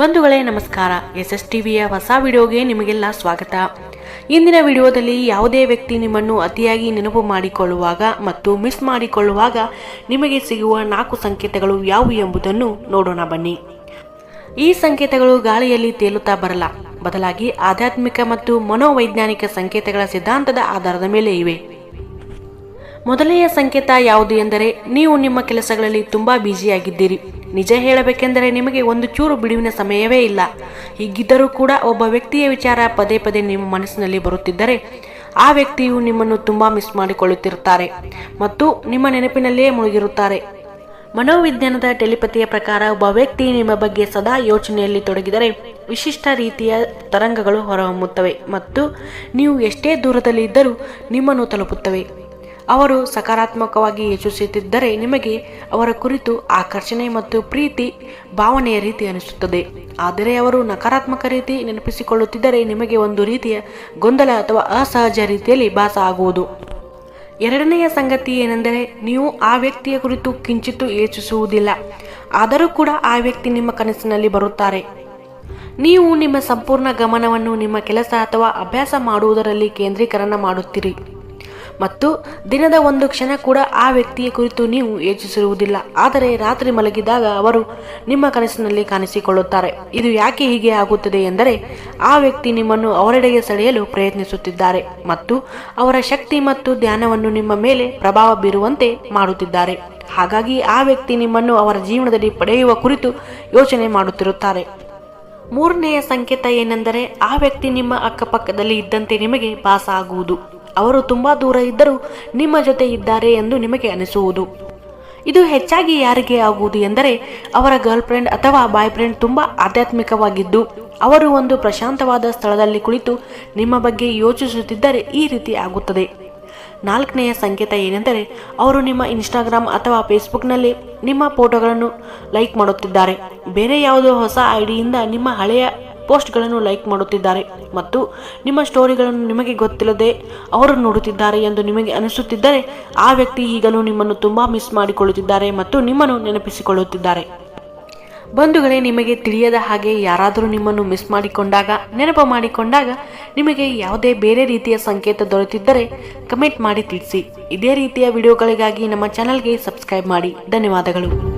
ಬಂಧುಗಳೇ, ನಮಸ್ಕಾರ. S S ಟಿವಿಯ ಹೊಸ ವಿಡಿಯೋಗೆ ನಿಮಗೆಲ್ಲ ಸ್ವಾಗತ. ಇಂದಿನ ವಿಡಿಯೋದಲ್ಲಿ ಯಾವುದೇ ವ್ಯಕ್ತಿ ನಿಮ್ಮನ್ನು ಅತಿಯಾಗಿ ನೆನಪು ಮಾಡಿಕೊಳ್ಳುವಾಗ ಮತ್ತು ಮಿಸ್ ಮಾಡಿಕೊಳ್ಳುವಾಗ ನಿಮಗೆ ಸಿಗುವ ನಾಲ್ಕು ಸಂಕೇತಗಳು ಯಾವುವು ಎಂಬುದನ್ನು ನೋಡೋಣ ಬನ್ನಿ. ಈ ಸಂಕೇತಗಳು ಗಾಳಿಯಲ್ಲಿ ತೇಲುತ್ತಾ ಬರಲ್ಲ. ಬದಲಾಗಿ ಆಧ್ಯಾತ್ಮಿಕ ಮತ್ತು ಮನೋವೈಜ್ಞಾನಿಕ ಸಂಕೇತಗಳ ಸಿದ್ಧಾಂತದ ಆಧಾರದ ಮೇಲೆ ಇವೆ. ಮೊದಲನೆಯ ಸಂಕೇತ ಯಾವುದು ಎಂದರೆ ನೀವು ನಿಮ್ಮ ಕೆಲಸಗಳಲ್ಲಿ ತುಂಬಾ ಬ್ಯುಸಿಯಾಗಿದ್ದೀರಿ. ನಿಜ ಹೇಳಬೇಕೆಂದರೆ ನಿಮಗೆ ಒಂದು ಚೂರು ಬಿಡುವಿನ ಸಮಯವೇ ಇಲ್ಲ. ಹೀಗಿದ್ದರೂ ಕೂಡ ಒಬ್ಬ ವ್ಯಕ್ತಿಯ ವಿಚಾರ ಪದೇ ಪದೇ ನಿಮ್ಮ ಮನಸ್ಸಿನಲ್ಲಿ ಬರುತ್ತಿದ್ದರೆ, ಆ ವ್ಯಕ್ತಿಯು ನಿಮ್ಮನ್ನು ತುಂಬಾ ಮಿಸ್ ಮಾಡಿಕೊಳ್ಳುತ್ತಿರುತ್ತಾರೆ ಮತ್ತು ನಿಮ್ಮ ನೆನಪಿನಲ್ಲಿಯೇ ಮುಳುಗಿರುತ್ತಾರೆ. ಮನೋವಿಜ್ಞಾನದ ಟೆಲಿಪತಿಯ ಪ್ರಕಾರ ಒಬ್ಬ ವ್ಯಕ್ತಿ ನಿಮ್ಮ ಬಗ್ಗೆ ಸದಾ ಯೋಚನೆಯಲ್ಲಿ ತೊಡಗಿದರೆ ವಿಶಿಷ್ಟ ರೀತಿಯ ತರಂಗಗಳು ಹೊರಹೊಮ್ಮುತ್ತವೆ ಮತ್ತು ನೀವು ಎಷ್ಟೇ ದೂರದಲ್ಲಿ ಇದ್ದರೂ ನಿಮ್ಮನ್ನು ತಲುಪುತ್ತವೆ. ಅವರು ಸಕಾರಾತ್ಮಕವಾಗಿ ಯೋಚಿಸುತ್ತಿದ್ದರೆ ನಿಮಗೆ ಅವರ ಕುರಿತು ಆಕರ್ಷಣೆ ಮತ್ತು ಪ್ರೀತಿ ಭಾವನೆಯ ರೀತಿ ಅನಿಸುತ್ತದೆ. ಆದರೆ ಅವರು ನಕಾರಾತ್ಮಕ ರೀತಿ ನೆನಪಿಸಿಕೊಳ್ಳುತ್ತಿದ್ದರೆ ನಿಮಗೆ ಒಂದು ರೀತಿಯ ಗೊಂದಲ ಅಥವಾ ಅಸಹಜ ರೀತಿಯಲ್ಲಿ ಭಾಸ ಆಗುವುದು. ಎರಡನೆಯ ಸಂಗತಿ ಏನೆಂದರೆ ನೀವು ಆ ವ್ಯಕ್ತಿಯ ಕುರಿತು ಕಿಂಚಿತ್ತು ಯೋಚಿಸುವುದಿಲ್ಲ. ಆದರೂ ಕೂಡ ಆ ವ್ಯಕ್ತಿ ನಿಮ್ಮ ಕನಸಿನಲ್ಲಿ ಬರುತ್ತಾರೆ. ನೀವು ನಿಮ್ಮ ಸಂಪೂರ್ಣ ಗಮನವನ್ನು ನಿಮ್ಮ ಕೆಲಸ ಅಥವಾ ಅಭ್ಯಾಸ ಮಾಡುವುದರಲ್ಲಿ ಕೇಂದ್ರೀಕರಣ ಮಾಡುತ್ತೀರಿ. ಮತ್ತು ದಿನದ ಒಂದು ಕ್ಷಣ ಕೂಡ ಆ ವ್ಯಕ್ತಿಯ ಕುರಿತು ನೀವು ಯೋಚಿಸಿರುವುದಿಲ್ಲ. ಆದರೆ ರಾತ್ರಿ ಮಲಗಿದಾಗ ಅವರು ನಿಮ್ಮ ಕನಸಿನಲ್ಲಿ ಕಾಣಿಸಿಕೊಳ್ಳುತ್ತಾರೆ. ಇದು ಯಾಕೆ ಹೀಗೆ ಆಗುತ್ತದೆ ಎಂದರೆ, ಆ ವ್ಯಕ್ತಿ ನಿಮ್ಮನ್ನು ಅವರೆಡೆಗೆ ಸೆಳೆಯಲು ಪ್ರಯತ್ನಿಸುತ್ತಿದ್ದಾರೆ ಮತ್ತು ಅವರ ಶಕ್ತಿ ಮತ್ತು ಧ್ಯಾನವನ್ನು ನಿಮ್ಮ ಮೇಲೆ ಪ್ರಭಾವ ಬೀರುವಂತೆ ಮಾಡುತ್ತಿದ್ದಾರೆ. ಹಾಗಾಗಿ ಆ ವ್ಯಕ್ತಿ ನಿಮ್ಮನ್ನು ಅವರ ಜೀವನದಲ್ಲಿ ಪಡೆಯುವ ಕುರಿತು ಯೋಚನೆ ಮಾಡುತ್ತಿರುತ್ತಾರೆ. ಮೂರನೆಯ ಸಂಕೇತ ಏನೆಂದರೆ, ಆ ವ್ಯಕ್ತಿ ನಿಮ್ಮ ಅಕ್ಕಪಕ್ಕದಲ್ಲಿ ಇದ್ದಂತೆ ನಿಮಗೆ ಭಾಸ ಆಗುವುದು ಅವರು ತುಂಬಾ ದೂರ ಇದ್ದರೂ ನಿಮ್ಮ ಜೊತೆ ಇದ್ದಾರೆ ಎಂದು ನಿಮಗೆ ಅನಿಸುವುದು. ಇದು ಹೆಚ್ಚಾಗಿ ಯಾರಿಗೆ ಆಗುವುದು ಎಂದರೆ ಅವರ ಗರ್ಲ್ ಫ್ರೆಂಡ್ ಅಥವಾ ಬಾಯ್ ಫ್ರೆಂಡ್ ತುಂಬ ಆಧ್ಯಾತ್ಮಿಕವಾಗಿದ್ದು, ಅವರು ಒಂದು ಪ್ರಶಾಂತವಾದ ಸ್ಥಳದಲ್ಲಿ ಕುಳಿತು ನಿಮ್ಮ ಬಗ್ಗೆ ಯೋಚಿಸುತ್ತಿದ್ದರೆ ಈ ರೀತಿ ಆಗುತ್ತದೆ. ನಾಲ್ಕನೆಯ ಸಂಕೇತ ಏನೆಂದರೆ, ಅವರು ನಿಮ್ಮ ಇನ್ಸ್ಟಾಗ್ರಾಮ್ ಅಥವಾ ಫೇಸ್ಬುಕ್ನಲ್ಲಿ ನಿಮ್ಮ ಫೋಟೋಗಳನ್ನು ಲೈಕ್ ಮಾಡುತ್ತಿದ್ದಾರೆ. ಬೇರೆ ಯಾವುದೋ ಹೊಸ ಐಡಿಯಿಂದ ನಿಮ್ಮ ಹಳೆಯ ಪೋಸ್ಟ್ಗಳನ್ನು ಲೈಕ್ ಮಾಡುತ್ತಿದ್ದಾರೆ ಮತ್ತು ನಿಮ್ಮ ಸ್ಟೋರಿಗಳನ್ನು ನಿಮಗೆ ಗೊತ್ತಿಲ್ಲದೆ ಅವರು ನೋಡುತ್ತಿದ್ದಾರೆ ಎಂದು ನಿಮಗೆ ಅನಿಸುತ್ತಿದ್ದರೆ ಆ ವ್ಯಕ್ತಿ ಈಗಲೂ ನಿಮ್ಮನ್ನು ತುಂಬ ಮಿಸ್ ಮಾಡಿಕೊಳ್ಳುತ್ತಿದ್ದಾರೆ ಮತ್ತು ನಿಮ್ಮನ್ನು ನೆನಪಿಸಿಕೊಳ್ಳುತ್ತಿದ್ದಾರೆ. ಬಂಧುಗಳೇ, ನಿಮಗೆ ತಿಳಿಯದ ಹಾಗೆ ಯಾರಾದರೂ ನಿಮ್ಮನ್ನು ಮಿಸ್ ಮಾಡಿಕೊಂಡಾಗ, ನೆನಪು ಮಾಡಿಕೊಂಡಾಗ ನಿಮಗೆ ಯಾವುದೇ ಬೇರೆ ರೀತಿಯ ಸಂಕೇತ ದೊರೆತಿದ್ದರೆ ಕಮೆಂಟ್ ಮಾಡಿ ತಿಳಿಸಿ. ಇದೇ ರೀತಿಯ ವಿಡಿಯೋಗಳಿಗಾಗಿ ನಮ್ಮ ಚಾನಲ್ಗೆ ಸಬ್ಸ್ಕ್ರೈಬ್ ಮಾಡಿ. ಧನ್ಯವಾದಗಳು.